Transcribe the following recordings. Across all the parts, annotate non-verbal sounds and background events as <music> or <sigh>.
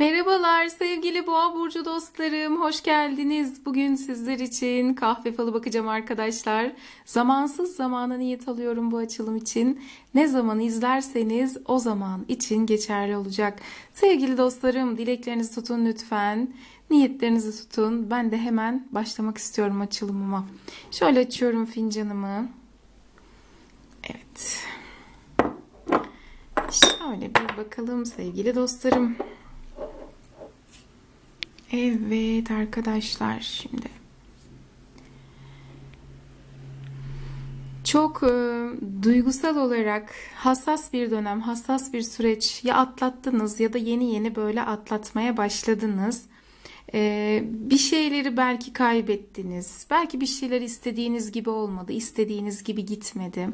Merhabalar sevgili Boğa burcu dostlarım. Hoş geldiniz. Bugün sizler için kahve falı bakacağım arkadaşlar. Zamansız zamana niyet alıyorum bu açılım için. Ne zaman izlerseniz o zaman için geçerli olacak. Sevgili dostlarım, dileklerinizi tutun lütfen. Niyetlerinizi tutun. Ben de hemen başlamak istiyorum açılımıma. Şöyle açıyorum fincanımı. Evet. Şöyle bir bakalım sevgili dostlarım. Evet arkadaşlar şimdi çok e, duygusal olarak hassas bir dönem, hassas bir süreç ya atlattınız ya da yeni yeni böyle atlatmaya başladınız. E, bir şeyleri belki kaybettiniz. Belki bir şeyler istediğiniz gibi olmadı, istediğiniz gibi gitmedi.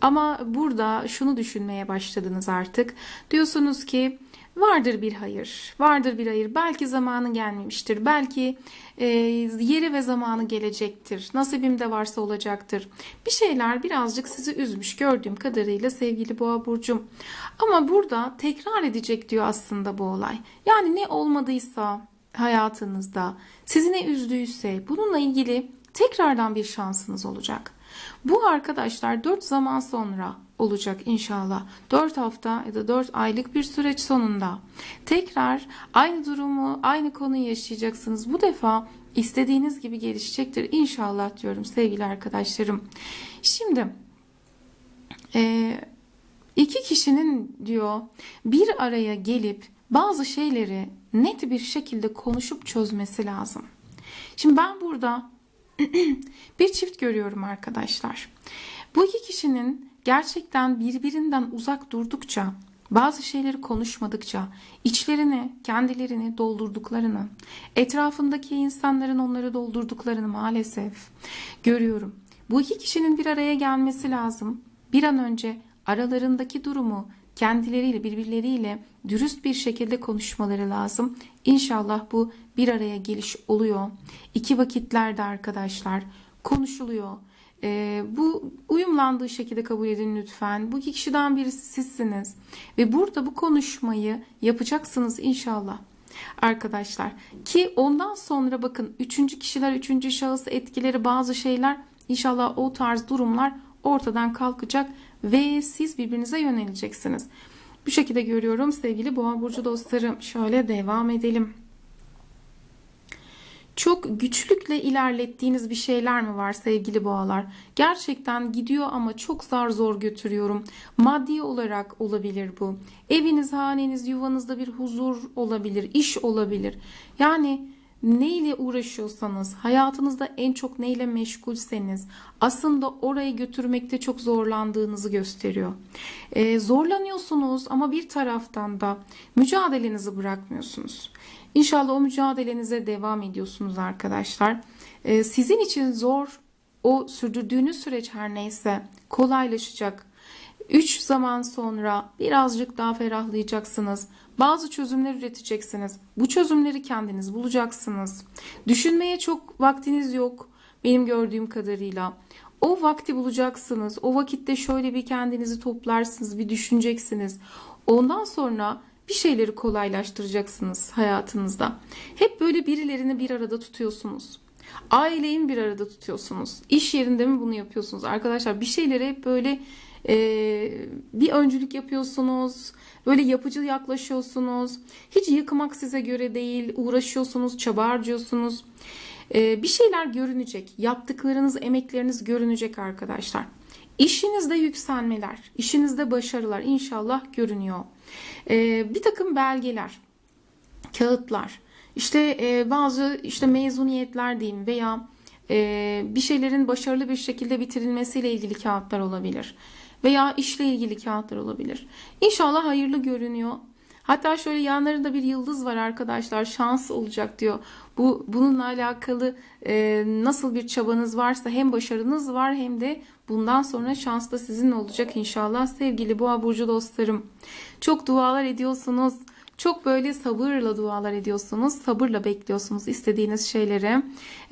Ama burada şunu düşünmeye başladınız artık. Diyorsunuz ki Vardır bir hayır, vardır bir hayır. Belki zamanı gelmemiştir, belki e, yeri ve zamanı gelecektir. Nasibimde varsa olacaktır. Bir şeyler birazcık sizi üzmüş gördüğüm kadarıyla sevgili Boğa burcum. Ama burada tekrar edecek diyor aslında bu olay. Yani ne olmadıysa hayatınızda, sizi ne üzdüyse bununla ilgili tekrardan bir şansınız olacak. Bu arkadaşlar 4 zaman sonra olacak inşallah. 4 hafta ya da 4 aylık bir süreç sonunda tekrar aynı durumu, aynı konuyu yaşayacaksınız. Bu defa istediğiniz gibi gelişecektir inşallah diyorum sevgili arkadaşlarım. Şimdi e, iki kişinin diyor bir araya gelip bazı şeyleri net bir şekilde konuşup çözmesi lazım. Şimdi ben burada <clears throat> bir çift görüyorum arkadaşlar. Bu iki kişinin gerçekten birbirinden uzak durdukça, bazı şeyleri konuşmadıkça, içlerini, kendilerini doldurduklarını, etrafındaki insanların onları doldurduklarını maalesef görüyorum. Bu iki kişinin bir araya gelmesi lazım. Bir an önce aralarındaki durumu kendileriyle birbirleriyle dürüst bir şekilde konuşmaları lazım. İnşallah bu bir araya geliş oluyor. İki vakitlerde arkadaşlar konuşuluyor. Ee, bu uyumlandığı şekilde kabul edin lütfen. Bu iki kişiden birisi sizsiniz. Ve burada bu konuşmayı yapacaksınız inşallah. Arkadaşlar ki ondan sonra bakın üçüncü kişiler, üçüncü şahıs etkileri bazı şeyler inşallah o tarz durumlar ortadan kalkacak ve siz birbirinize yöneleceksiniz. Bu şekilde görüyorum sevgili boğa burcu dostlarım. Şöyle devam edelim. Çok güçlükle ilerlettiğiniz bir şeyler mi var sevgili boğalar? Gerçekten gidiyor ama çok zar zor götürüyorum. Maddi olarak olabilir bu. Eviniz, haneniz, yuvanızda bir huzur olabilir, iş olabilir. Yani neyle uğraşıyorsanız, hayatınızda en çok neyle meşgulseniz aslında orayı götürmekte çok zorlandığınızı gösteriyor. Ee, zorlanıyorsunuz ama bir taraftan da mücadelenizi bırakmıyorsunuz. İnşallah o mücadelenize devam ediyorsunuz arkadaşlar. Ee, sizin için zor o sürdürdüğünüz süreç her neyse kolaylaşacak. 3 zaman sonra birazcık daha ferahlayacaksınız. Bazı çözümler üreteceksiniz. Bu çözümleri kendiniz bulacaksınız. Düşünmeye çok vaktiniz yok benim gördüğüm kadarıyla. O vakti bulacaksınız. O vakitte şöyle bir kendinizi toplarsınız, bir düşüneceksiniz. Ondan sonra bir şeyleri kolaylaştıracaksınız hayatınızda. Hep böyle birilerini bir arada tutuyorsunuz. Aileyi bir arada tutuyorsunuz? İş yerinde mi bunu yapıyorsunuz? Arkadaşlar bir şeylere hep böyle e, bir öncülük yapıyorsunuz. Böyle yapıcı yaklaşıyorsunuz. Hiç yıkmak size göre değil. Uğraşıyorsunuz, çaba harcıyorsunuz. E, bir şeyler görünecek. Yaptıklarınız, emekleriniz görünecek arkadaşlar. İşinizde yükselmeler, işinizde başarılar inşallah görünüyor. E, bir takım belgeler, kağıtlar, işte e, bazı işte mezuniyetler diyeyim veya e, bir şeylerin başarılı bir şekilde bitirilmesiyle ilgili kağıtlar olabilir veya işle ilgili kağıtlar olabilir. İnşallah hayırlı görünüyor. Hatta şöyle yanlarında bir yıldız var arkadaşlar şans olacak diyor. Bu bununla alakalı e, nasıl bir çabanız varsa hem başarınız var hem de bundan sonra şans da sizin olacak inşallah sevgili boğa burcu dostlarım. Çok dualar ediyorsunuz. Çok böyle sabırla dualar ediyorsunuz, sabırla bekliyorsunuz istediğiniz şeyleri.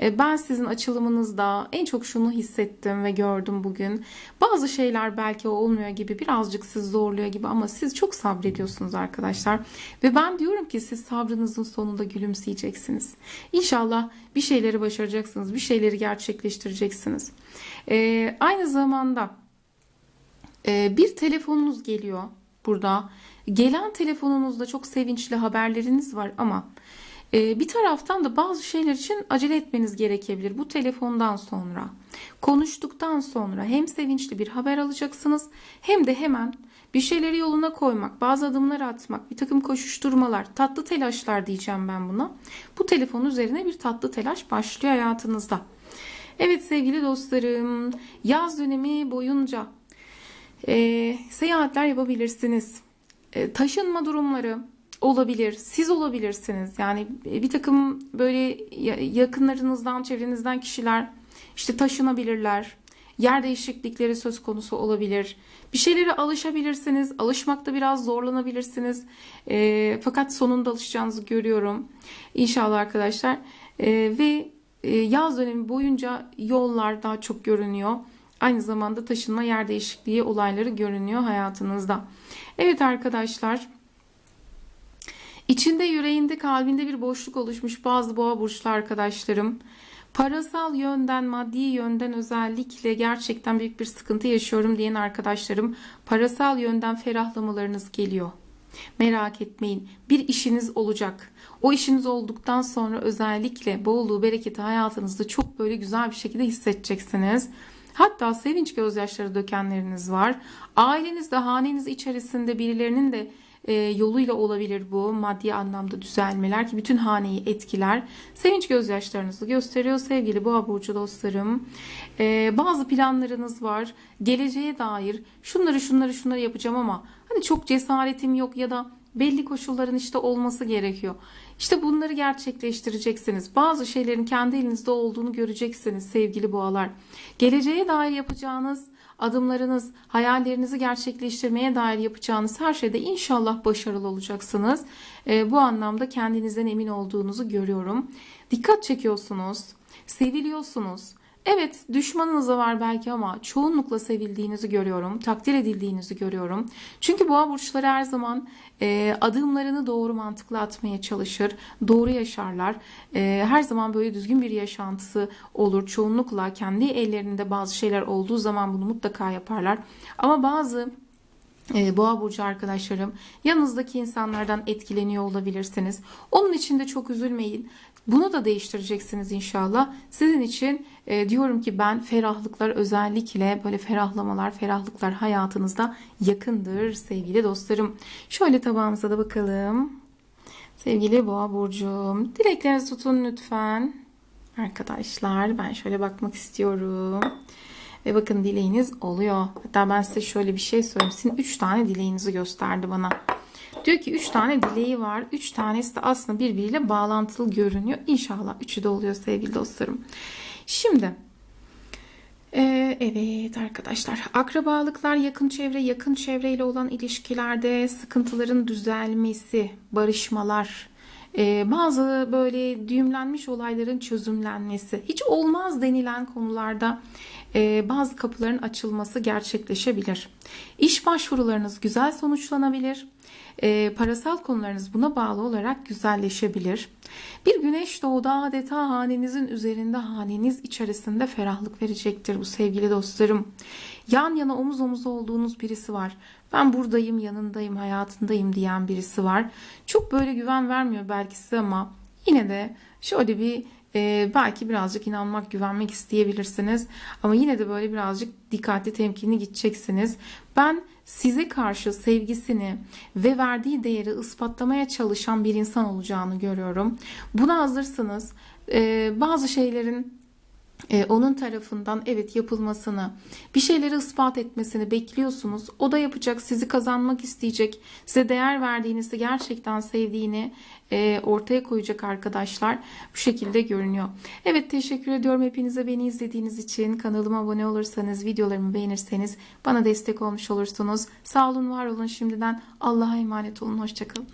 E, Ben sizin açılımınızda en çok şunu hissettim ve gördüm bugün. Bazı şeyler belki olmuyor gibi, birazcık sizi zorluyor gibi ama siz çok sabrediyorsunuz arkadaşlar. Ve ben diyorum ki siz sabrınızın sonunda gülümseyeceksiniz. İnşallah bir şeyleri başaracaksınız, bir şeyleri gerçekleştireceksiniz. E, aynı zamanda ee, bir telefonunuz geliyor burada. Gelen telefonunuzda çok sevinçli haberleriniz var ama e, bir taraftan da bazı şeyler için acele etmeniz gerekebilir. Bu telefondan sonra, konuştuktan sonra hem sevinçli bir haber alacaksınız hem de hemen bir şeyleri yoluna koymak, bazı adımlar atmak, bir takım koşuşturmalar, tatlı telaşlar diyeceğim ben buna. Bu telefon üzerine bir tatlı telaş başlıyor hayatınızda. Evet sevgili dostlarım, yaz dönemi boyunca e, seyahatler yapabilirsiniz. E, taşınma durumları olabilir. Siz olabilirsiniz. Yani e, bir takım böyle ya- yakınlarınızdan, çevrenizden kişiler işte taşınabilirler. Yer değişiklikleri söz konusu olabilir. Bir şeylere alışabilirsiniz. Alışmakta biraz zorlanabilirsiniz. E, fakat sonunda alışacağınızı görüyorum. İnşallah arkadaşlar. E, ve yaz dönemi boyunca yollar daha çok görünüyor. Aynı zamanda taşınma yer değişikliği olayları görünüyor hayatınızda. Evet arkadaşlar. İçinde yüreğinde kalbinde bir boşluk oluşmuş bazı boğa burçlu arkadaşlarım. Parasal yönden, maddi yönden özellikle gerçekten büyük bir sıkıntı yaşıyorum diyen arkadaşlarım parasal yönden ferahlamalarınız geliyor. Merak etmeyin. Bir işiniz olacak. O işiniz olduktan sonra özellikle bolluğu, bereketi hayatınızda çok böyle güzel bir şekilde hissedeceksiniz. Hatta sevinç gözyaşları dökenleriniz var. Ailenizde, haneniz içerisinde birilerinin de e, yoluyla olabilir bu maddi anlamda düzelmeler ki bütün haneyi etkiler. Sevinç gözyaşlarınızı gösteriyor sevgili boğa burcu dostlarım. E, bazı planlarınız var. Geleceğe dair şunları şunları şunları yapacağım ama hani çok cesaretim yok ya da belli koşulların işte olması gerekiyor. İşte bunları gerçekleştireceksiniz. Bazı şeylerin kendi elinizde olduğunu göreceksiniz sevgili boğalar. Geleceğe dair yapacağınız adımlarınız, hayallerinizi gerçekleştirmeye dair yapacağınız her şeyde inşallah başarılı olacaksınız. Ee, bu anlamda kendinizden emin olduğunuzu görüyorum. Dikkat çekiyorsunuz, seviliyorsunuz. Evet düşmanınız da var belki ama çoğunlukla sevildiğinizi görüyorum. Takdir edildiğinizi görüyorum. Çünkü boğa burçları her zaman e, adımlarını doğru mantıklı atmaya çalışır. Doğru yaşarlar. E, her zaman böyle düzgün bir yaşantısı olur. Çoğunlukla kendi ellerinde bazı şeyler olduğu zaman bunu mutlaka yaparlar. Ama bazı e, Boğa burcu arkadaşlarım yanınızdaki insanlardan etkileniyor olabilirsiniz. Onun için de çok üzülmeyin. Bunu da değiştireceksiniz inşallah. Sizin için e, diyorum ki ben ferahlıklar özellikle böyle ferahlamalar, ferahlıklar hayatınızda yakındır sevgili dostlarım. Şöyle tabağımıza da bakalım. Sevgili Boğa burcum, dileklerinizi tutun lütfen. Arkadaşlar ben şöyle bakmak istiyorum. Ve bakın dileğiniz oluyor. Hatta ben size şöyle bir şey söyleyeyim. Sizin 3 tane dileğinizi gösterdi bana. Diyor ki 3 tane dileği var. 3 tanesi de aslında birbiriyle bağlantılı görünüyor. İnşallah üçü de oluyor sevgili dostlarım. Şimdi ee, evet arkadaşlar akrabalıklar yakın çevre yakın çevreyle olan ilişkilerde sıkıntıların düzelmesi barışmalar ee, bazı böyle düğümlenmiş olayların çözümlenmesi hiç olmaz denilen konularda e, bazı kapıların açılması gerçekleşebilir. İş başvurularınız güzel sonuçlanabilir. E, parasal konularınız buna bağlı olarak güzelleşebilir. Bir güneş doğdu adeta hanenizin üzerinde haneniz içerisinde ferahlık verecektir bu sevgili dostlarım. Yan yana omuz omuz olduğunuz birisi var. Ben buradayım, yanındayım, hayatındayım diyen birisi var. Çok böyle güven vermiyor belki size ama yine de şöyle bir e, belki birazcık inanmak, güvenmek isteyebilirsiniz. Ama yine de böyle birazcık dikkatli, temkinli gideceksiniz. Ben size karşı sevgisini ve verdiği değeri ispatlamaya çalışan bir insan olacağını görüyorum. Buna hazırsınız. E, bazı şeylerin e, onun tarafından evet yapılmasını, bir şeyleri ispat etmesini bekliyorsunuz. O da yapacak, sizi kazanmak isteyecek, size değer verdiğinizi, gerçekten sevdiğini e, ortaya koyacak arkadaşlar. Bu şekilde görünüyor. Evet teşekkür ediyorum hepinize beni izlediğiniz için. Kanalıma abone olursanız, videolarımı beğenirseniz bana destek olmuş olursunuz. Sağ olun, var olun şimdiden. Allah'a emanet olun. Hoşçakalın.